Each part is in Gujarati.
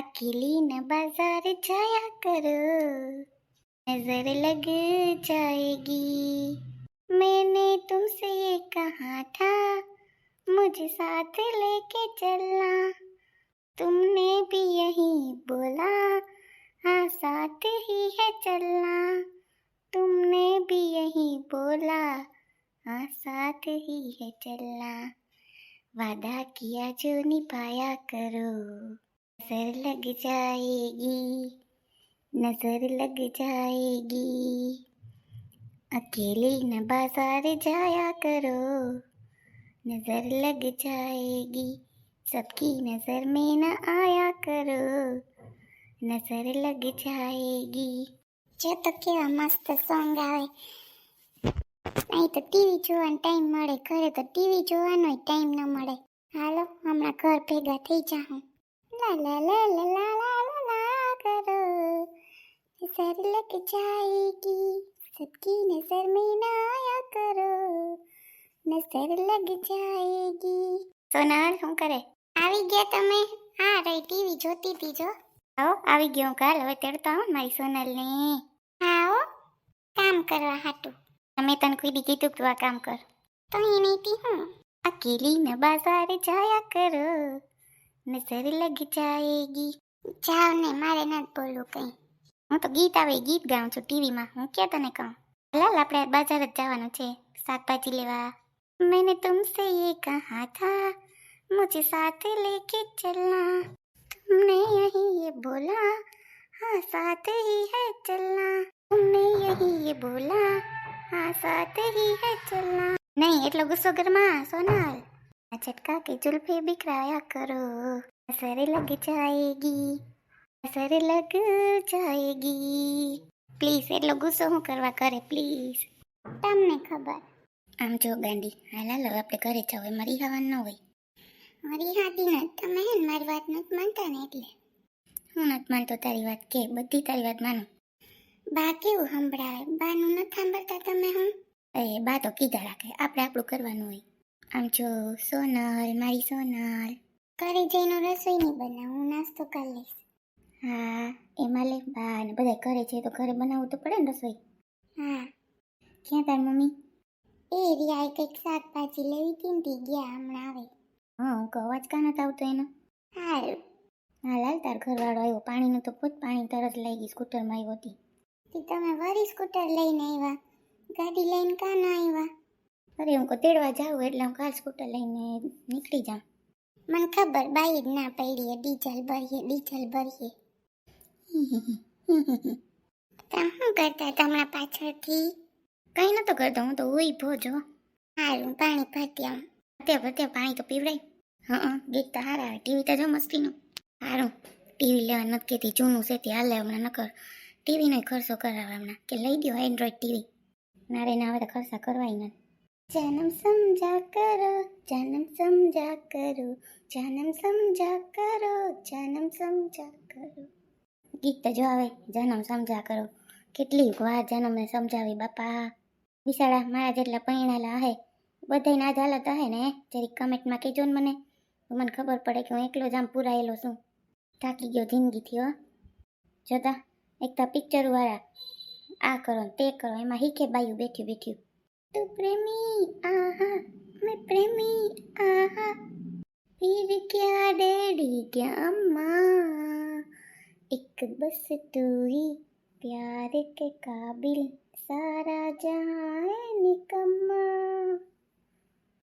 अकेली न बाज़ार जाया करो। नज़र लग जाएगी। मैंने तुमसे ये कहा था, मुझे साथ लेके चलना। तुमने भी यही बोला हाँ साथ ही है चलना। तुमने भी यही बोला हाँ साथ ही है चलना। वादा किया जो निभाया करो। नजर लग जाएगी नजर लग जाएगी अकेले न बाजार जाया करो नजर लग जाएगी सबकी नजर में न आया करो નજર લગ જાએગી જો તો કેવા મસ્ત સોંગ આવે અહીં તો ટીવી જોવાનો ટાઈમ મળે ઘરે તો ટીવી જોવાનો ટાઈમ ન મળે હાલો હમણાં ઘર ભેગા થઈ જાઉં ला ला ला ला ला ला ला करो नजर लग जाएगी सबकी नजर में ना आया करो નસર લગ જાયેગી સોનલ શું કરે આવી ગયા તમે હા રહી ટીવી જોતી હતી જો આવો આવી ગયો કાલ હવે તેડતો આવું મારી સોનલને આવો કામ કરવા હાટું તમે તને કોઈ દી કીધું તું આ કામ કર તો એ નહીં હું અકેલી ન બાજારે જાયા કરો નજર લગ જાએગી જાવ ને મારે ન બોલવું કંઈ હું તો ગીત આવે એ ગીત ગાઉં છું ટીવીમાં હું ક્યાં તને કહું લાલ આપણે બાજાર જ જવાનું છે શાકભાજી લેવા मैंने तुमसे ये कहा था मुझे साथ लेके चलना तुमने यही ये बोला हाँ साथ ही है चलना तुमने यही ये बोला हाँ साथ ही है चलना नहीं એટલો ગુસ્સો ઘરમાં સોનલ આ ચટકા કે जुल्फे बिखराया करो असर लग जाएगी असर लग जाएगी પ્લીઝ એટલો ગુસ્સો હું કરવા કરે પ્લીઝ તમને ખબર આમ જો ગાંડી હાલ હાલ હવે આપણે ઘરે જાવ એમાં રિહાવાનું ન હોય મારી હાદી ન તમે હે ને મારી વાત નથી માનતા ને એટલે હું નથી માનતો તારી વાત કે બધી તારી વાત માનું બા કેવું સંભળાવે બાનું નથી સાંભળતા તમે હું એ બા તો કીધા રાખે આપણે આપણું કરવાનું હોય આમ જો સોનલ, મારી સોનલ. ઘરે જઈને રસોઈ નહીં બનાવું હું નાસ્તો કરી લઈશ. હા, એમાં લે. બા, ને બધા ઘરે છે તો ઘરે બનાવવું તો પડે ને રસોઈ? હા. ક્યાં તાર મમ્મી? એ રિયાએ કંઈક શાકભાજી લેવી હતી ને ગયા હમણાં આવે. હા, હું અવાજ કાં નથી આવતો એનો? હા હા લાલ તાર ઘરવાળો આવ્યો. પાણીનું તો પોત, પાણી તરત લઈ ગઈ સ્કૂટરમાં આવ્યો હતી તમે વરી સ્કૂટર લઈને આવ્યા? ગાડી લઈને કાં ના આવ્યા? અરે હું કો તેડવા જાઉં એટલે હું કાર સ્કૂટર લઈને નીકળી જાઉં. મને ખબર બાઈ જ ના પડીએ ડીઝલ ભરીએ ડીઝલ ભરીએ. તમે શું કરતા તમારા પાછળથી? કઈ નતો કરતો હું તો ઉઈ ભોજો હારું પાણી ભરતી આવું અત્યારે અત્યારે પાણી તો પીવડાય. હા ગીત તો હારા આવે ટીવી તો જો મસ્તીનું. હારું ટીવી લેવા નથી કહેતી જૂનું છે તે હાલે હમણાં નકર ટીવીનો ખર્ચો કરાવે હમણાં. કે લઈ દો એન્ડ્રોઈડ ટીવી. મારે ના આવે તો ખર્ચા કરવાય નથી. જન્મ સમજા કરો, જન્મ સમજા કરો, જન્મ સમજા કરો, જન્મ સમજા કરો. ગીત તો જો આવે, જન્મ સમજા કરો. કેટલી વાર જન્મને સમજાવી બાપા. વિશાળા મારા જેટલા પૈણાલા હે બધાય ના હાલત હે ને? જરીક કમેન્ટમાં કહેજો ને મને. મને ખબર પડે કે હું એકલો જ આમ પુરાયેલો છું. થાકી ગયો જિંદગીથી, હો. જોતા, એક તો પિક્ચરવાળા આ કરો ને તે કરો, એમાં હીખે બાયું બેઠ્યું બેઠ્યું. તું પ્રેમી આહા મેં પ્રેમી આહા फिर क्या डैडी क्या अम्मा एक बस तू ही प्यार के काबिल सारा जहां है निकम्मा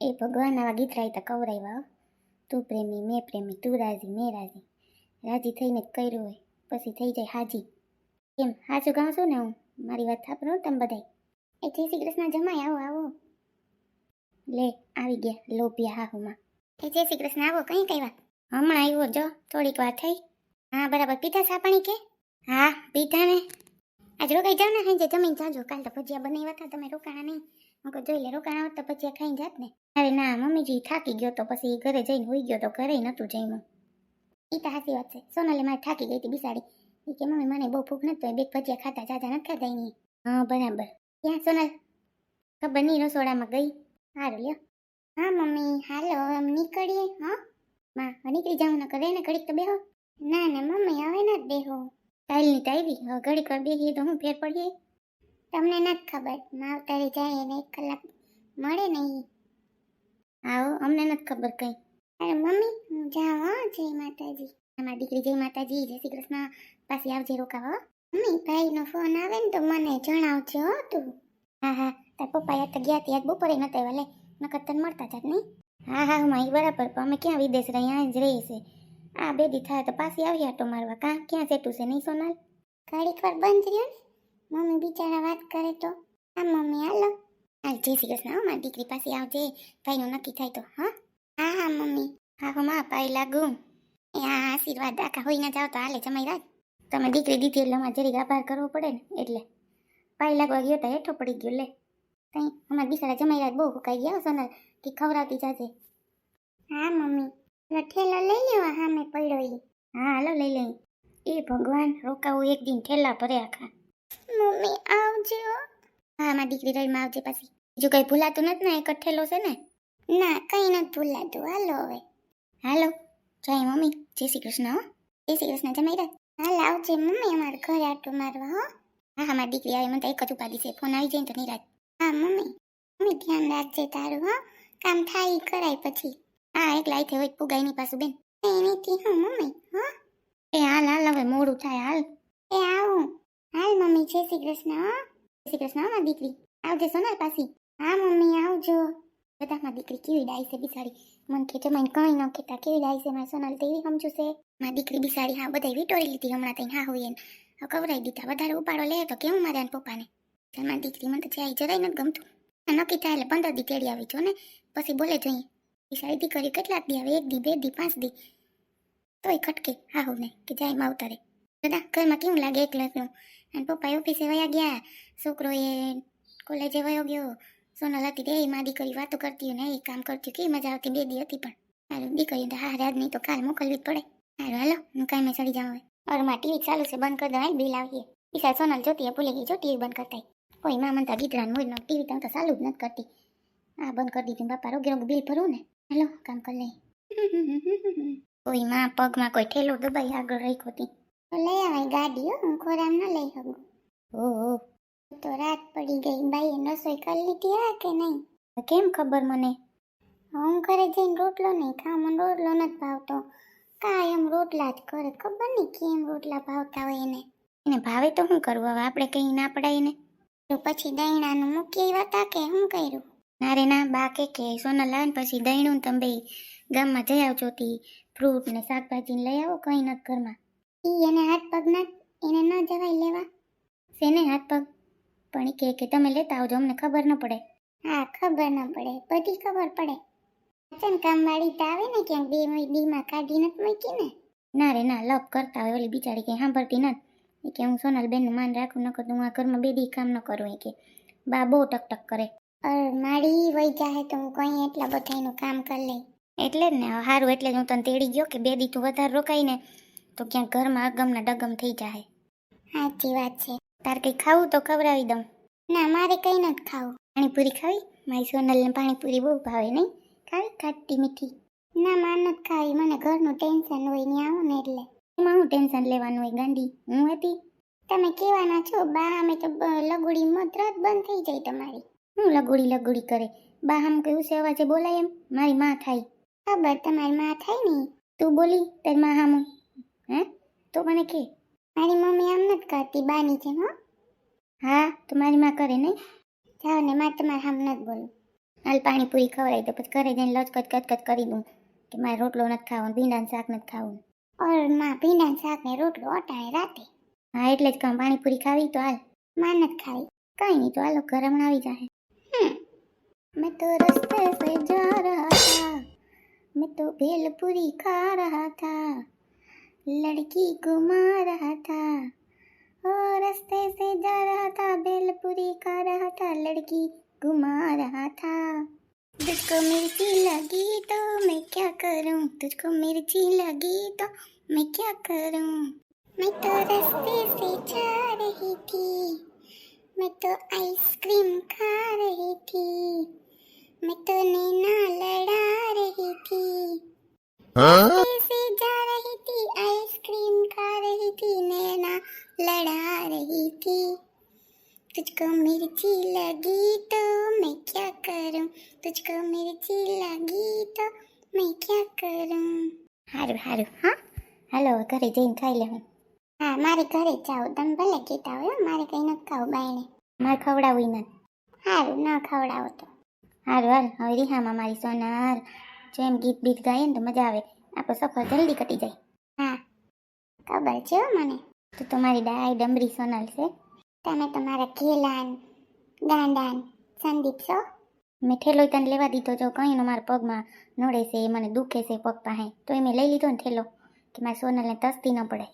એ ભગવાન આવા ગીત રાયતા કવરાવ્યા હો. તું પ્રેમી મેં પ્રેમી તું રાજી મેં રાજી રાજી થઈને જ કર્યું હોય પછી થઈ જાય હાજી કેમ હાજુ ગાઉં છું ને હું મારી વાત થાપરો તમે બધાય એ જય શ્રી કૃષ્ણ જમાય આવો આવો. લે, આવી ગયા લોભિયા હાહુમાં એ જય શ્રી કૃષ્ણ, આવો કઈ કઈ વાત હમણાં આવ્યો, જો, થોડીક વાર થઈ. હા, બરાબર, પીધા સાપણી કે? હા, પીધા ને. આજ રોકાઈ જાવ ને, હાંજે જમીન જાજો. કાલ તો ભજીયા બનાવ્યા હતા, તમે રોકાણા નહીં. કહું, જોઈ લે, રોકાણા હોત તો ભજીયા ખાઈને જાત ને. અરે ના, મમ્મીજી થાકી ગયો તો પછી ઘરે જઈને હોઈ ગયો તો ઘરે નહોતું જમ્યું. એ તો સાચી વાત છે. સોનલે મારે થાકી ગઈ હતી બિસાડી. કે, મમ્મી, મને બહુ ભૂખ નથી તો બે ભજીયા ખાતા જાજા નથી ખાતા હા, બરાબર. ક્યાં સોનલ? ખબર નહીં રસોડામાં ગઈ. સારું લ્યો. હા, મમ્મી. હાલો આમ નીકળીએ, હા. માં નીકળી જાઉં ન કરે ને ઘડીક તો બેહો. ના ના, મમ્મી, હવે ના બેહો બેહું. ટાઈલની ટાઈવી હવે ઘડીક બેહીએ તો હું ફેર પડીએ? તમને નથી ખબર. માવતરે જાય એને એક કલાક મળે નહીં. આવો, અમને નથી ખબર કઈ. અરે, મમ્મી, હું જાઉં, હો. જય માતાજી. અમારી દીકરી જય માતાજી. જય શ્રી કૃષ્ણ. પાછી આવજે રોકાવા. મમ્મી ભાઈનો ફોન આવે ને તો મને જણાવજો હો તું. હા હા તાર પપ્પા યાદ તો ગયા ત્યાં બપોરે નતા વાલે નકર તને મળતા જાત નહીં. હા હા હું અહીં બરાબર પણ અમે ક્યાં વિદેશ રહી અહીંયા જ રહી છે આ બે દી થાય તો પાછી આવી આટો મારવા. કાં ક્યાં સેટું છે નહીં સોનાલ? ઘડીક વાર બંધ રહ્યો ને? મમ્મી બિચારા વાત કરે તો? હા મમ્મી હાલો. હાલ જય શ્રી કૃષ્ણ હો મારી દીકરી પાસે આવજે. ભાઈનું નક્કી થાય તો હા? હા હા મમ્મી. હા હું માં પાઈ લાગુ. એ આ આશીર્વાદ આખા હોઈ ના જાવ તો હાલે જમાઈ રાત તમે દીકરી દીધી એટલે અમારે જરીક આભાર કરવો પડે ને એટલે. પાઈ લાગવા ગયો હતા હેઠો પડી ગયો લે. કઈ અમારા બિસારા જમાઈ બહુ ફૂકાઈ ગયા સોનલ કે ખવડાવતી જાજે. હા મમ્મી. ઠેલો લઈ લેવા હા મેં પડ્યો ઈ. હા હાલો લઈ લઈ. એ ભગવાન રોકાવું એક દિન ઠેલા ભરે આખા મમ્મી આવજો હા. મારી દીકરી રહીમાં આવજે પાછી. બીજું કઈ ભૂલાતું નથી ને એક ઠેલો છે ને? ના કઈ નથી ભૂલાતું. હાલો હવે. હાલો. જય મમ્મી. જય શ્રી કૃષ્ણ હો. જય શ્રી કૃષ્ણ જમાઈ રાત હાલ આવજે મમ્મી અમારે ઘરે આટો મારવા, હો. હા હા, મારી દીકરી આવી. મને તો એક જ ઉપાડી છે. ફોન આવી જાય તો નહીં રાખ હા, મમ્મી. મમ્મી, ધ્યાન રાખજે તારું, હો. કામ થાય કરાય પછી. હા, એકલા આઈથે હોય પુગાઈ ની પાછું, બેન. એનીથી હું, મમ્મી, હો. એ હાલ હાલ, હવે મોડું થાય, હાલ. એ આવું. હાલ, મમ્મી, જય શ્રી કૃષ્ણ, હો. જય શ્રી કૃષ્ણ મારી દીકરી. આવજે સોનલ પાછી. હા, મમ્મી, આવજો. બધામાં દીકરી કેવી ડાઈ છે બિસાડી મન કે જમાઈને કંઈ ન કહેતા, કેવી ડાઈ છે મારી સોનલ તેવી? સમજુ છે? મારી દીકરી બિસાડી, હા, બધાય વિટોરી લીધી હમણાં તઈ હા, હોય એને. હવે કવરાઈ દીધા, વધારે ઉપાડો લે તો કેવું મારે પપ્પાને? મારી દીકરી મને તો જાય જરાય નથી ગમતું. નક્કી થાય એટલે પંદર દી તેડી આવી છો ને? પછી બોલે જોઈએ બિસાડી દીકરી કેટલાક દી આવે? એક દી, બે દી, પાંચ દી? તોય ખટકે, હા, હું ને, કે જાય માં ઉતારે બધા ઘરમાં કેવું લાગે એકલું એકલું? અને પપ્પા ઓફિસે વયા ગયા છોકરો એ કોલેજે વયો ગયો સોનલ હતી તે માં દીકરી વાતો કરતી ને એ કામ કરતી કે મજા આવતી બે દી હતી પણ. હારું દીકરી તો હા રાત નહીં તો કાલ મોકલવી જ પડે. હારું હાલો હું કાંઈ મેં ચડી જાઉં હવે. અરમાં ટીવી ચાલુ છે બંધ કરી દેવાય બિલ આવીએ. ઈશા સોનલ જોતી ભૂલી ગઈ જો ટીવી બંધ કરતા કોઈ માં તો ગીતરાન નો ટીવી તો ચાલુ જ નથી કરતી. આ બંધ કરી દીધું બાપા રોગે રોગ બિલ ભરું ને. હાલો કામ કરી લઈ કોઈ માં પગમાં કોઈ ઠેલો દબાઈ આગળ રાખ્યો હતી લઈ આવાય ગાડી હો હું ખોરામ ન લઈ શકું. ઓહો. તો રાત પડી ગઈ. બાઈએ રસોઈ કરી લીધી હા કે નહીં? કેમ ખબર મને? હું ઘરે જઈને રોટલો નહીં ખાઉં, મને રોટલો નથી ભાવતો. કાયમ રોટલા જ કરે. ખબર નહીં કેમ રોટલા ભાવતા હોય એને. એને ભાવે તો શું કરવું? હવે આપણે કંઈ ના પડાય ને. તો પછી દહીણાનું મૂકી આવ્યા તા કે શું કર્યું? ના રે ના, બા કે કે, સોના લાવે પછી દહીણું તમે બે ગામમાં જઈ આવજો તી. ફ્રૂટ ને શાકભાજી લઈ આવો, કંઈ નથી ઘરમાં. ઈ એને હાથ પગ ના, એને ન જવાય લેવા. શેને હાથ પગ? પણ એ કે કે તમે લેતા આવજો અમને ખબર ન પડે. હા ખબર ન પડે. બધી ખબર પડે. અચન કામવાળી તો આવે ને ક્યાંક બે દીમાં કાઢી નથી મૂકી ને. ના રે ના લપ કરતા હોય ઓલી બિચારી કંઈ સાંભળતી નથી. એ કે હું સોનલ બેનનું માન રાખું ન કરતું હું આ ઘરમાં બે દી કામ ન કરું એ કે. બા બહુ ટક ટક કરે. અર મારી વહી જાહે તો હું કંઈ એટલા બધાનું કામ કરી લઈ. એટલે જ ને સારું એટલે જ હું તને તેડી ગયો કે બે દી તું વધારે રોકાઈ ને તો ક્યાંક ઘરમાં અગમના ડગમ થઈ જાય સાચી વાત છે. તાર કંઈ ખાવું તો ખવડાવી દઉં. ના, મારે કંઈ નથી ખાવું. પાણીપુરી ખાવી? મારી સોનલને પાણીપુરી બહુ ભાવે નહીં. ખાવી? ખાટી મીઠી. ના, માર નથી ખાવી. મને ઘરનું ટેન્શન હોય, ને આવું ને એટલે. એમાં હું ટેન્શન લેવાનું હોય, ગાંડી? હું હતી? તમે કેવાના છો, બા, અમે તો લગુડી જ બંધ થઈ જાય તમારી. હું લગુડી લગુડી કરે? બા, આમ કયું છે અવાજે બોલાય એમ? મારી માં થાય. ખબર, તમારી માં થાય ને? તું બોલી, તારી માં હામું. હે? તો મને કે. મારી મમ્મી આમ નથી કરતી બાની જેમ હો. હા તો મારી માં કરે નહીં? જાઓ ને માં તમારે આમ નથી બોલું. હાલ પાણીપુરી ખવડાવી દો પછી ઘરે જઈને લચકત કચકત કરી દઉં કે મારે રોટલો નથી ખાવો ભીંડાનું શાક નથી ખાવું ઓરમાં ભીંડાનું શાક ને રોટલો અટાણે રાતે? હા એટલે જ કહું પાણીપુરી ખાવી તો હાલ. માં નથી ખાવી. કઈ નહીં તો હાલો ઘર હમણાં આવી જાય મેં તો રસ્તે સે જા રહા થા મેં તો ભેલપુરી ખા રહા થા. लड़की घुमा रहा था और रास्ते से जा रहा था भेलपुरी खा रहा था, लड़की घुमा रहा था। तुझको मिर्ची लगी तो मैं क्या करूँ? तुझको मिर्ची लगी तो मैं क्या करूँ? मैं तो रास्ते से जा रही थी, मैं तो आइसक्रीम હારું સારું. હા? હાલો ઘરે જઈને ખાઈ લેવું. હા મારે ઘરે જ જાઓ તમે ભલે કહેતા હોય મારે કંઈ નથી ખાવું બાયણે. મારે ખવડાવું નથી. સારું ના ખવડાવો તો. હારું હાર. હવે રિહામાં મારી સોનાર જો એમ ગીત બીત ગાઈએ ને તો મજા આવે. આપણો સફર જલ્દી કટી જાય. હા. ખબર છે મને. તું તો મારી ડાય ડમરી સોનલ છે. તમે તમારા ખેલાન ગાંડાન સંદીપ છો? મેં ઠેલો તને લેવા દીધો જો કંઈનો મારા પગમાં નડે છે એ મને દુખે છે પગ પાસે તો એ મેં લઈ લીધો ને ઠેલો કે મારા સોનલને તસ્તી ન પડે.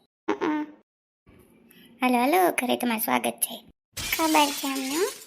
હાલો હાલો ઘરે તમારું સ્વાગત છે. ખબર છે અમને.